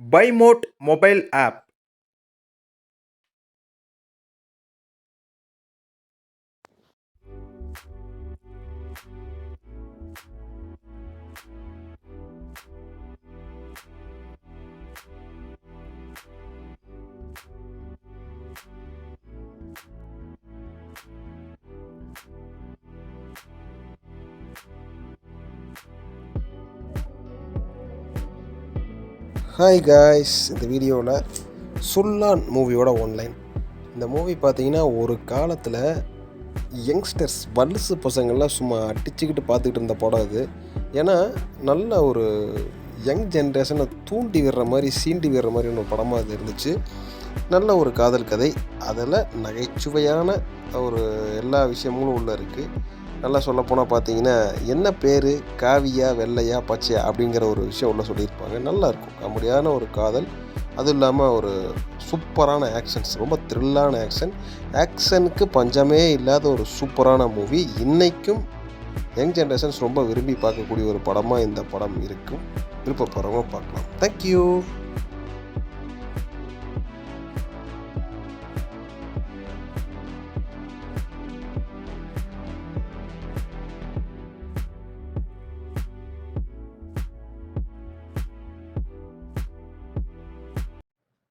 by mode mobile app hi guys இந்த வீடியோவில் சுல்லான் மூவியோட ஒன்லைன் இந்த மூவி பார்த்தீங்கன்னா ஒரு காலத்தில் யங்ஸ்டர்ஸ் வலுசு பசங்கள்லாம் சும்மா அடிச்சுக்கிட்டு பார்த்துக்கிட்டு இருந்த படம் இது ஏன்னா நல்ல ஒரு யங் ஜென்ரேஷனை தூண்டி விடுற மாதிரி சீண்டி விடுற மாதிரி ஒரு படமாக அது இருந்துச்சு. நல்ல ஒரு காதல் கதை. அதில் நகைச்சுவையான ஒரு எல்லா விஷயங்களும் உள்ளே இருக்குது நல்லா சொல்லப்போனால் பார்த்தீங்கன்னா என்ன பேர்? காவியா வெள்ளையா பச்சையா அப்படிங்கிற ஒரு விஷயம் உள்ள சொல்லியிருப்பாங்க. நல்லாயிருக்கும் காமெடியான ஒரு காதல். அதுவும் இல்லாமல் ஒரு சூப்பரான ஆக்ஷன்ஸ் ரொம்ப த்ரில்லான ஆக்ஷன் ஆக்ஷனுக்கு பஞ்சமே இல்லாத ஒரு சூப்பரான மூவி இன்றைக்கும் யங் ஜென்ரேஷன்ஸ் ரொம்ப விரும்பி பார்க்கக்கூடிய ஒரு படமாக இந்த படம் இருக்கும். விருப்பப்படுறவங்க பார்க்கலாம். தேங்க்யூ